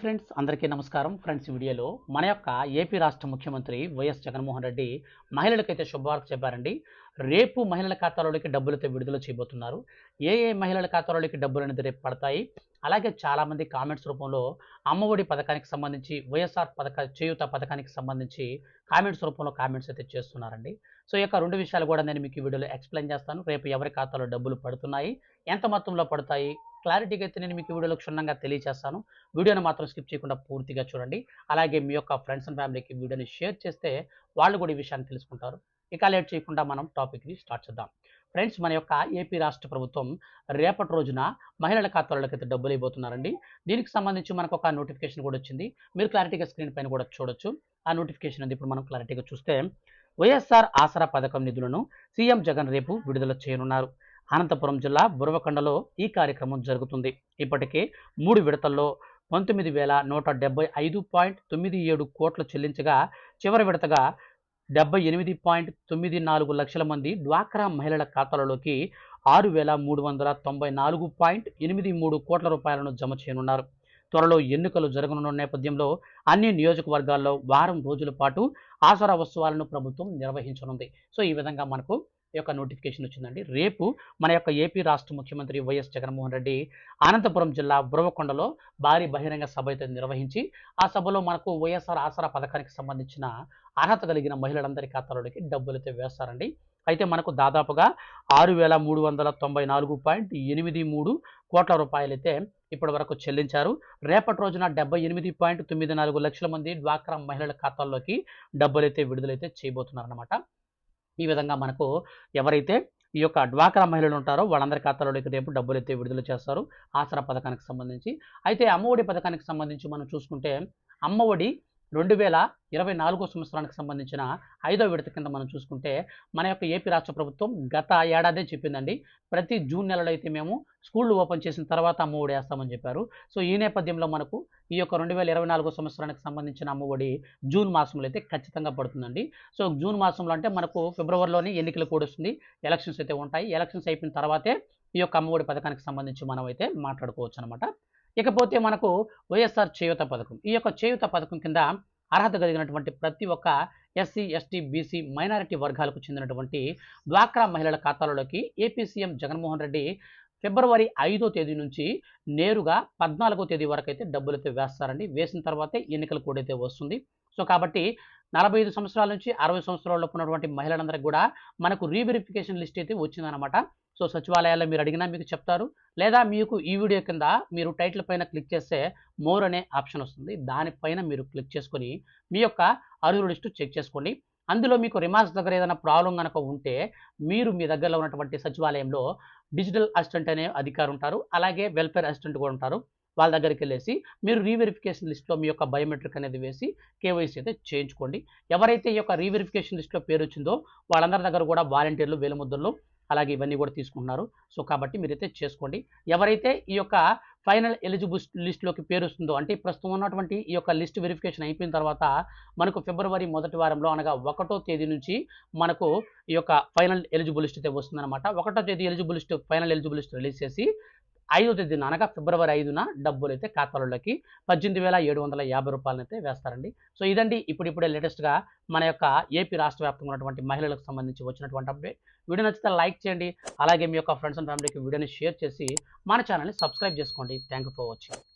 Friends అందరికీ నమస్కారం. Friends వీడియోలో మన యొక్క ఏపీ రాష్ట్ర ముఖ్యమంత్రి వైఎస్ జగన్మోహన్ రెడ్డి మహిళలకైతే శుభవార్త చెప్పారండి. రేపు మహిళల ఖాతాలోకి డబ్బులైతే విడుదల చేయబోతున్నారు. ఏ ఏ మహిళల ఖాతాలోకి డబ్బులు అనేది రేపు పడతాయి? అలాగే చాలామంది కామెంట్స్ రూపంలో అమ్మఒడి పథకానికి సంబంధించి వైఎస్ఆర్ పథక చేయూత పథకానికి సంబంధించి కామెంట్స్ రూపంలో కామెంట్స్ అయితే చేస్తున్నారండి. సో ఈ యొక్క రెండు విషయాలు కూడా నేను మీకు ఈ వీడియోలో ఎక్స్ప్లెయిన్ చేస్తాను. రేపు ఎవరి ఖాతాలో డబ్బులు పడుతున్నాయి? ఎంత మొత్తంలో పడతాయి? క్లారిటీగా అయితే నేను మీకు వీడియోలో క్షుణ్ణంగా తెలియజేస్తాను వీడియోని మాత్రం స్కిప్ చేయకుండా పూర్తిగా చూడండి. అలాగే మీ యొక్క ఫ్రెండ్స్ అండ్ ఫ్యామిలీకి వీడియోని షేర్ చేస్తే వాళ్ళు కూడా ఈ విషయాన్ని తెలుసుకుంటారు. ఇక లేట్ చేయకుండా మనం టాపిక్ని స్టార్ట్ చేద్దాం. ఫ్రెండ్స్ మన యొక్క ఏపీ రాష్ట్ర ప్రభుత్వం రేపటి రోజున మహిళల ఖాతాలోకి అయితే డబ్బులు ఇవ్వబోతున్నారండి దీనికి సంబంధించి మనకు ఒక నోటిఫికేషన్ కూడా వచ్చింది. మీరు క్లారిటీగా స్క్రీన్ పైన కూడా చూడొచ్చు. ఆ నోటిఫికేషన్ అది ఇప్పుడు మనం క్లారిటీగా చూస్తే వైఎస్ఆర్ ఆసరా పథకం నిధులను సీఎం జగన్ రేపు విడుదల చేయనున్నారు. అనంతపురం జిల్లా బురవకొండలో ఈ కార్యక్రమం జరుగుతుంది. ఇప్పటికే మూడు విడతల్లో పంతొమ్మిది వేల నూట డెబ్బై ఐదు పాయింట్ తొమ్మిది ఏడు కోట్లు చెల్లించగా చివరి విడతగా డెబ్బై ఎనిమిది పాయింట్ తొమ్మిది నాలుగు లక్షల మంది డ్వాక్రా మహిళల ఖాతాలలోకి ఆరు వేల మూడు వందల తొంభై నాలుగు పాయింట్ ఎనిమిది మూడు కోట్ల రూపాయలను జమ చేయనున్నారు. త్వరలో ఎన్నికలు జరగనున్న నేపథ్యంలో అన్ని నియోజకవర్గాల్లో వారం రోజుల పాటు ఆసరా ఉత్సవాలను ప్రభుత్వం నిర్వహించనుంది. సో ఈ విధంగా మనకు యొక్క నోటిఫికేషన్ వచ్చిందండి. రేపు మన యొక్క ఏపీ రాష్ట్ర ముఖ్యమంత్రి వైఎస్ జగన్మోహన్ రెడ్డి అనంతపురం జిల్లా బురవకొండలో భారీ బహిరంగ సభ అయితే నిర్వహించి ఆ సభలో మనకు వైఎస్ఆర్ ఆసరా పథకానికి సంబంధించిన అర్హత కలిగిన మహిళలందరి ఖాతాలోకి డబ్బులు అయితే వేస్తారండి. అయితే మనకు దాదాపుగా ఆరు వేల మూడు వందల తొంభై నాలుగు పాయింట్ ఎనిమిది మూడు కోట్ల రూపాయలైతే ఇప్పటి వరకు చెల్లించారు. రేపటి రోజున డెబ్బై ఎనిమిది పాయింట్ తొమ్మిది నాలుగు లక్షల మంది డ్వాక్రా మహిళల ఖాతాల్లోకి డబ్బులైతే విడుదలైతే చేయబోతున్నారన్నమాట. ఈ విధంగా మనకు ఎవరైతే ఈ యొక్క డ్వాక్రా మహిళలు ఉంటారో వాళ్ళందరి ఖాతాలోకి రేపు డబ్బులు అయితే విడుదల చేస్తారు. ఆసరా పథకానికి సంబంధించి. అయితే అమ్మఒడి పథకానికి సంబంధించి మనం చూసుకుంటే అమ్మఒడి రెండు వేల ఇరవై నాలుగో సంవత్సరానికి సంబంధించిన ఐదో విడత కింద మనం చూసుకుంటే మన యొక్క ఏపీ రాష్ట్ర ప్రభుత్వం గత ఏడాదే చెప్పిందండి. ప్రతి జూన్ నెలలో అయితే మేము స్కూళ్ళు ఓపెన్ చేసిన తర్వాత అమ్మఒడి వేస్తామని చెప్పారు. సో ఈ నేపథ్యంలో మనకు ఈ యొక్క రెండు వేల ఇరవై నాలుగో సంవత్సరానికి సంబంధించిన అమ్మఒడి జూన్ మాసంలో అయితే ఖచ్చితంగా పడుతుందండి. సో జూన్ మాసంలో అంటే మనకు ఫిబ్రవరిలోనే ఎన్నికలు కూడా వస్తుంది. ఎలక్షన్స్ అయితే ఉంటాయి. ఎలక్షన్స్ అయిపోయిన తర్వాతే ఈ యొక్క అమ్మఒడి పథకానికి సంబంధించి మనం అయితే మాట్లాడుకోవచ్చు అనమాట ఇకపోతే మనకు వైఎస్ఆర్ చేయూత పథకం. ఈ యొక్క చేయూత పథకం కింద అర్హత కలిగినటువంటి ప్రతి ఒక్క ఎస్సీ ఎస్టీ బీసీ మైనారిటీ వర్గాలకు చెందినటువంటి డ్వాక్రా మహిళల ఖాతాలలోకి ఏపీ సీఎం జగన్మోహన్ రెడ్డి ఫిబ్రవరి ఐదో తేదీ నుంచి నేరుగా పద్నాలుగో తేదీ వరకు అయితే డబ్బులు అయితే వేస్తారండి. వేసిన తర్వాతే ఎన్నికలు కూడా అయితే వస్తుంది. సో కాబట్టి నలభై ఐదు సంవత్సరాల నుంచి అరవై సంవత్సరాలలోపు ఉన్నటువంటి మహిళలందరికీ కూడా మనకు రీవెరిఫికేషన్ లిస్ట్ అయితే వచ్చిందనమాట సో సచివాలయాల్లో మీరు అడిగినా మీకు చెప్తారు. లేదా మీకు ఈ వీడియో కింద మీరు టైటిల్ పైన క్లిక్ చేస్తే మోర్ అనే ఆప్షన్ వస్తుంది. దానిపైన మీరు క్లిక్ చేసుకొని మీ యొక్క అర్హుల లిస్టు చెక్ చేసుకోండి. అందులో మీకు రిమార్క్స్ దగ్గర ఏదైనా ప్రాబ్లం కనుక ఉంటే మీరు మీ దగ్గరలో ఉన్నటువంటి సచివాలయంలో డిజిటల్ అసిస్టెంట్ అనే అధికారు ఉంటారు. అలాగే వెల్ఫేర్ అసిస్టెంట్ కూడా ఉంటారు. వాళ్ళ దగ్గరికి వెళ్ళేసి మీరు రీవెరిఫికేషన్ లిస్ట్లో మీ యొక్క బయోమెట్రిక్ అనేది వేసి కేవైసీ అయితే చేయించుకోండి. ఎవరైతే ఈ యొక్క రీవెరిఫికేషన్ లిస్ట్లో పేరు వచ్చిందో వాళ్ళందరి దగ్గర కూడా వాలంటీర్లు వేలుముద్రలు అలాగే ఇవన్నీ కూడా తీసుకుంటున్నారు. సో కాబట్టి మీరైతే చేసుకోండి. ఎవరైతే ఈ యొక్క ఫైనల్ ఎలిజిబుల్ లిస్టులోకి పేరు వస్తుందో అంటే ప్రస్తుతం ఉన్నటువంటి ఈ యొక్క లిస్ట్ వెరిఫికేషన్ అయిపోయిన తర్వాత మనకు ఫిబ్రవరి మొదటి వారంలో అనగా ఒకటో తేదీ నుంచి మనకు ఈ యొక్క ఫైనల్ ఎలిజిబుల్ లిస్ట్ అయితే వస్తుందన్నమాట. ఒకటో తేదీ eligible list final eligible list release చేసి ఐదో తేదీన అనగా ఫిబ్రవరి ఐదున డబ్బులు అయితే ఖాతాలలోకి పద్దెనిమిది వేల ఏడు వందల యాభై రూపాయలను అయితే వేస్తారండి. సో ఇదండి ఇప్పుడిప్పుడే లేటెస్ట్గా మన యొక్క ఏపీ రాష్ట్ర వ్యాప్తంగా ఉన్నటువంటి మహిళలకు సంబంధించి వచ్చినటువంటి అప్డేట్. వీడియో నచ్చితే లైక్ చేయండి. అలాగే మీ యొక్క ఫ్రెండ్స్ అండ్ ఫ్యామిలీకి వీడియోని షేర్ చేసి మన ఛానల్ని సబ్స్క్రైబ్ చేసుకోండి. Thank you for watching.